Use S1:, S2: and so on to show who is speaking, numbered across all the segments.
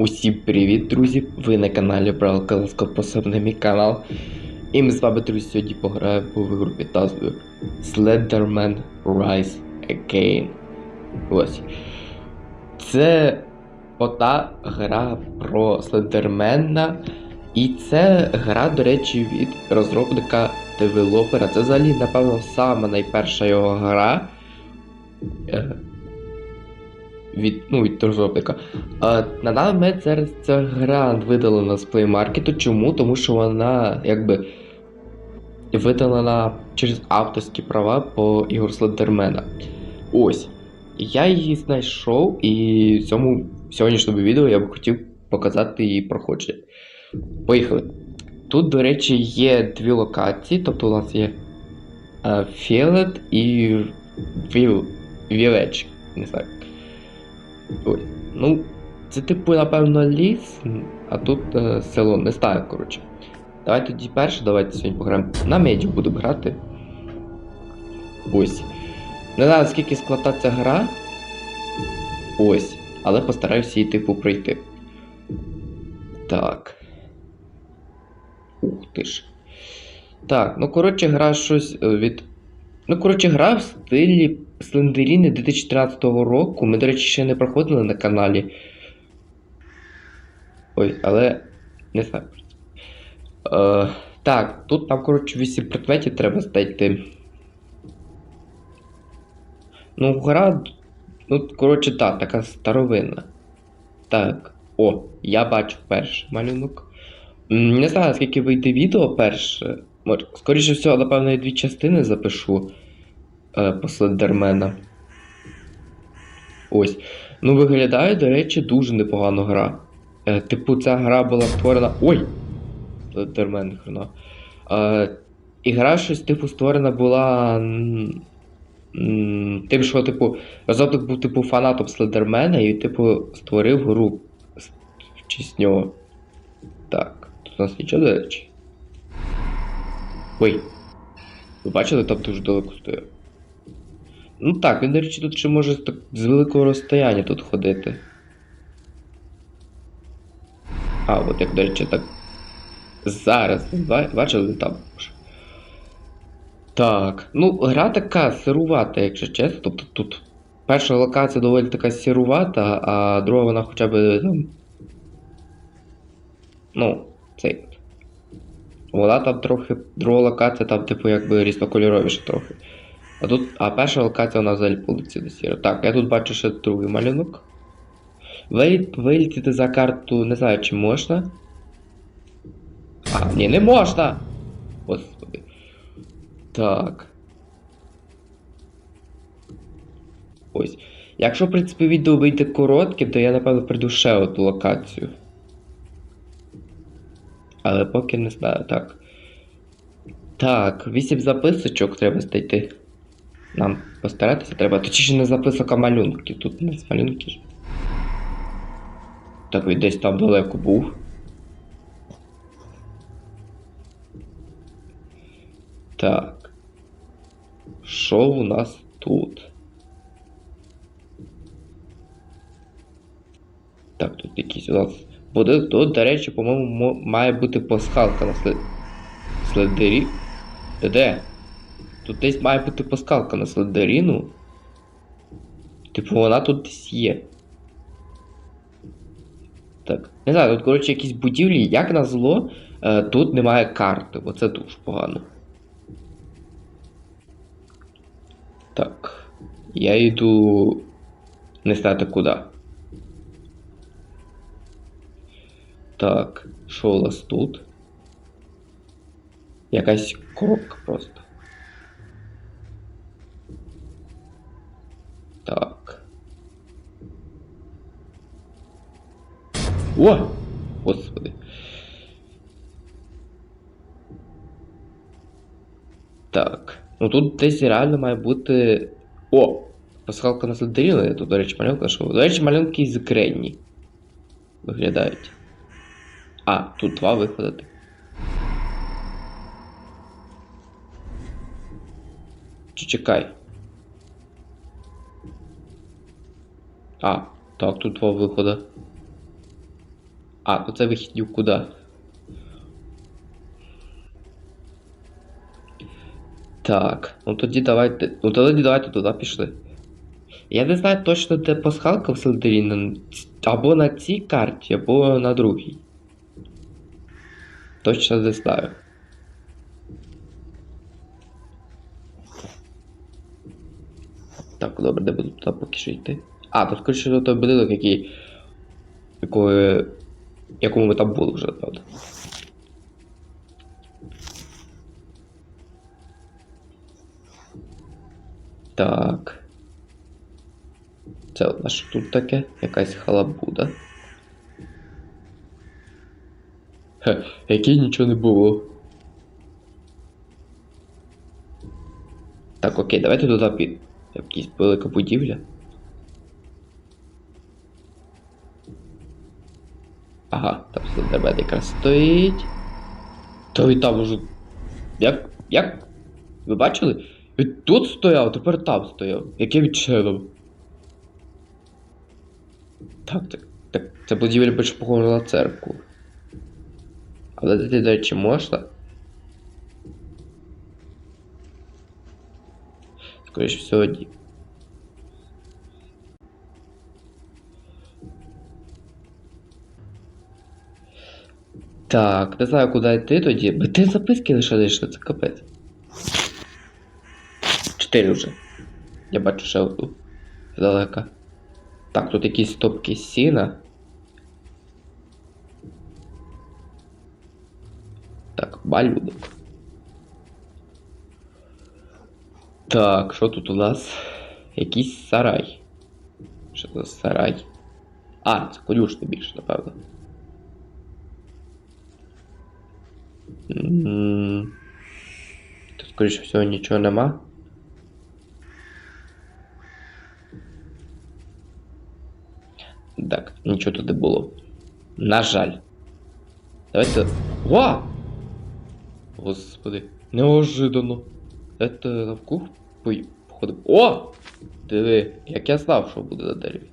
S1: Усім привіт, друзі! Ви на каналі Брал Каласкопособ на мій канал. І ми з вами, друзі, сьогодні пограємо в ігру під назвою Slenderman Rise Again. Ось. Це ота гра про Слендермена. І це гра, до речі, від розробника девелопера. Це взагалі, напевно, сама найперша його гра. Від, ну, від розробника. А, на даний момент зараз ця гра видалена з Play Market. Чому? Тому що вона якби видалена через авторські права по ігор Слендермена. Ось. Я її знайшов, і в цьому сьогоднішньому відео я б хотів показати її проходження. Поїхали. Тут, до речі, є дві локації, тобто у нас є е, Фіолет і Віл... Village. Не знаю. Ой, ну, це типу, напевно, ліс, а тут е, село, не знаю, коротше. Давайте тоді перше, давайте сьогодні пограємо. На меді будемо грати. Ось. Не знаю, скільки складна ця гра. Ось. Але постараюся її, типу, пройти. Так. Ух ти ж. Так, ну коротше, гра щось е, від. Ну, коротше, гра в стилі Слендеріни 2013 року. Ми, до речі, ще не проходили на каналі. Ой, але. Не знаю. Е, так, тут нам, коротше, 8 предметів треба знайти. Ну, гра. Ну, коротше, так, така старовинна. Так. О, я бачу перший малюнок. Не знаю, скільки вийде відео перше. Скоріше всього, напевно, я дві частини запишу е, Слендермена. Ось. Ну, виглядає, до речі, дуже непогано гра. Е, типу, ця гра була створена. Ой! Слендермен, хрена. Е, і гра щось, типу, створена була. Тим, що, типу, розробник був, типу, фанатом Слендермена і, типу, створив гру в честь нього. Так, тут у нас нічого, до речі. Ой. Ви бачили, там дуже далеко стояв. Ну так, він, до речі, тут ще може так з великого розстояння тут ходити. А, от як, до речі, так. Зараз. Бачили там. Так. Ну, гра така сирувата, якщо чесно. Тобто тут перша локація доволі така сирувата, а друга вона хоча б там. Ну, цей. Вона там трохи. Друга локація там, типу, якби різнокольоровіша трохи. А тут. А перша локація у нас взагалі повноцінно сіра. Так, я тут бачу ще другий малюнок. Вилітіти за карту, не знаю, чи можна. А, ні, не можна! Господи. Так. Ось. Якщо, в принципі, відео вийде коротким, то я, напевно, прийду ще одну локацію. Але поки не знаю, так. Так, 8 записочок треба знайти. Нам постаратися треба. Точніше не записок, а малюнки. Тут не з малюнки. ж. Так, він десь там далеко був. Так. Що у нас тут? Так, тут якийсь у нас. Буде тут, до речі, по-моєму, має бути пасхалка на след... слендері. Де де? Тут десь має бути пасхалка на слендеріну. Типу, вона тут десь є. Так. Не знаю, тут, коротше, якісь будівлі, як на зло, е, тут немає карти, бо це дуже погано. Так. Я йду. Не знати куди. Так, що у нас тут? Якась коробка просто. Так. О! Господи. Так. Ну тут десь реально має бути. О! Пасхалка на Слендеріна, тут, до речі, малюнка що. До речі, малюнки закренні. Виглядають. А, тут два виходи. Чи чекай. А, так, тут два виходи. А, ну це вихіднюк куди? Так, ну тоді давайте. Ну тоді давайте туди пішли. Я не знаю точно, де пасхалка в Слендеріна. Або на цій карті, або на другій. Точно не знаю. Так, добре, де буду туди поки що йти. А, тут скоріше до той будинок, який. Якої. Якому ми там були вже, правда. Так. Це у нас тут таке? Якась халабуда. Хе, який нічого не було. Так, окей, давайте туди під. Якась велика будівля. Ага, там слендермен якраз стоїть. То і там уже. Як. Як? Ви бачили? Він тут стояв, тепер там стояв. Яким чином? Так, так, так, це будівля більше похожа на церкву. Але до речі, можна? Скоріше всього, ні. Так, не знаю, куди йти тоді. Бо ти записки лише знайшли, це капець. Чотири вже. Я бачу ще одну. Далека. Так, тут якісь стопки сіна. Так, малюнок. Так, що тут у нас? Якийсь сарай. Що за сарай? А, це конюшня більше, напевно. Тут, скоріше всього, нічого нема. Так, нічого не було. На жаль. Давайте. Ва! Господи, неожиданно. Это на вкух пой- походу. О! Диви, як я знав, що буде на дереві.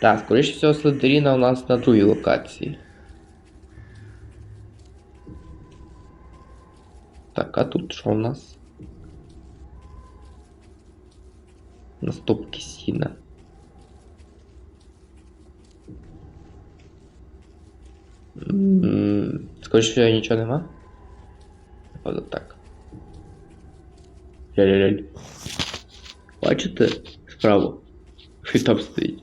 S1: Так, скоріше всього, Слендеріна у нас на другій локації. Так, а тут що у нас? Наступки сіна. М, Скоріше всього, нічого нема? Напевно, так. Ляляляль. Бачите справа? Що там стоїть?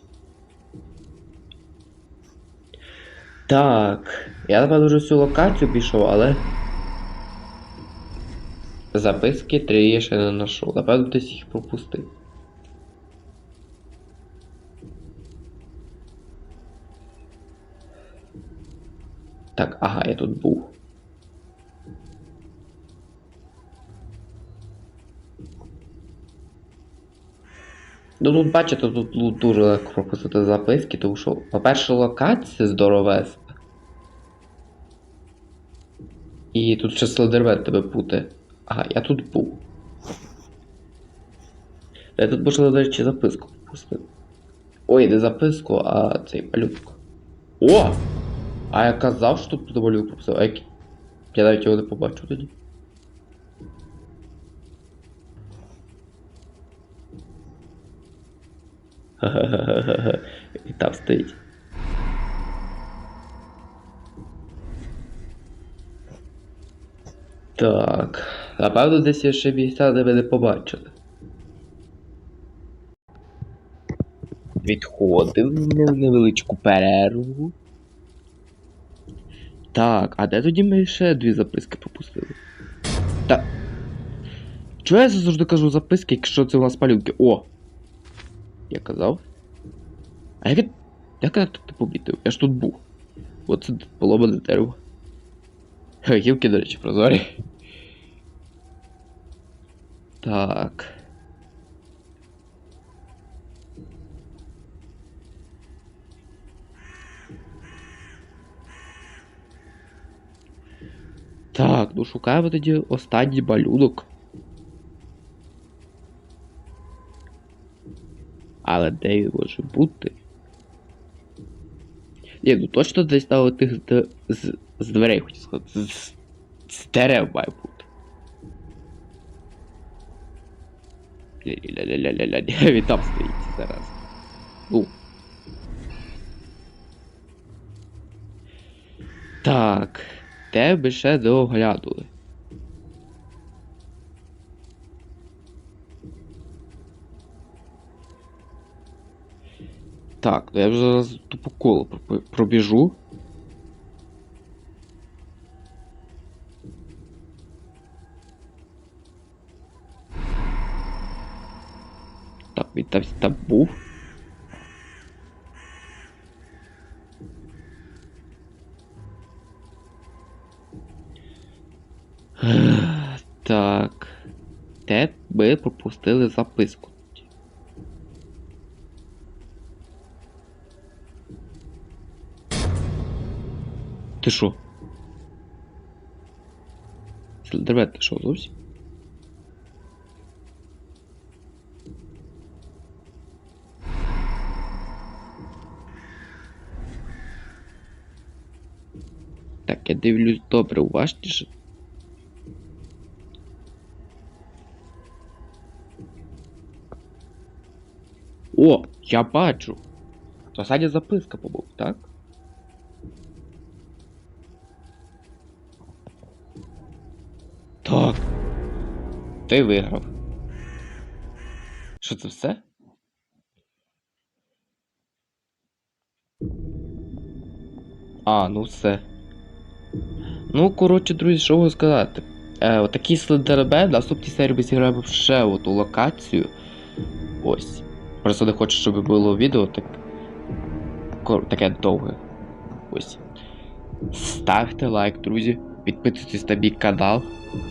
S1: Так. Я напевно вже всю локацію пішов, але. Записки три я ще не знайшов. Напевно, десь їх пропустив. Так, ага, я тут був. Ну тут бачите, тут лу- дуже легко пропустити записки, тому що, по-перше, локація здоровезна. І тут ще слендермен тебе путе. Ага, я тут був. Я тут можна, до речі, записку пропустити. Ой, не записку, а цей малюнок. О! А я казав, що тут малюнок пропустив. А. Я навіть його не побачу тоді. І там стоїть. Так. Напевно, десь є ще місця, де ви не побачили. Відходимо на невеличку перерву. Так, а де тоді ми ще дві записки пропустили? Та. Чого я завжди кажу записки, якщо це у нас малюнки? О! Я казав. А як я. Як я тут не помітив? Я ж тут був. Оце поломане дерево. Ха, Гілки, до речі, прозорі. Так. Так, ну шукаємо тоді останній малюнок. Але де він може бути? Ні, ну точно десь там тих з, з, з дверей хотів сказати. З, з, дерев має бути. Ля-ля-ля-ля-ля-ля. Він там стоїть зараз. Ну. Так. Тебе ще доглянули. Так, ну я вже зараз тупо коло пробі- пробіжу. Так, він там, там був. Так. Де ми пропустили записку? Ти що? Слендермен, ти що, зовсім? Так, я дивлюсь добре, уважніше. О, я бачу. Це остання записка побув? Так. Ти виграв. Що це все? А, ну все. Ну, коротше, друзі, що можу сказати. Е, отакий слендермен, наступній серії ми зіграємо ще оту локацію. Ось. Просто не хочу, щоб було відео так. таке довге. Ось. Ставте лайк, друзі. Підписуйтесь на мій канал.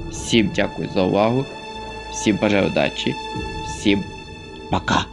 S1: Всім дякую за увагу. Всім бажаю удачі. Всім пока.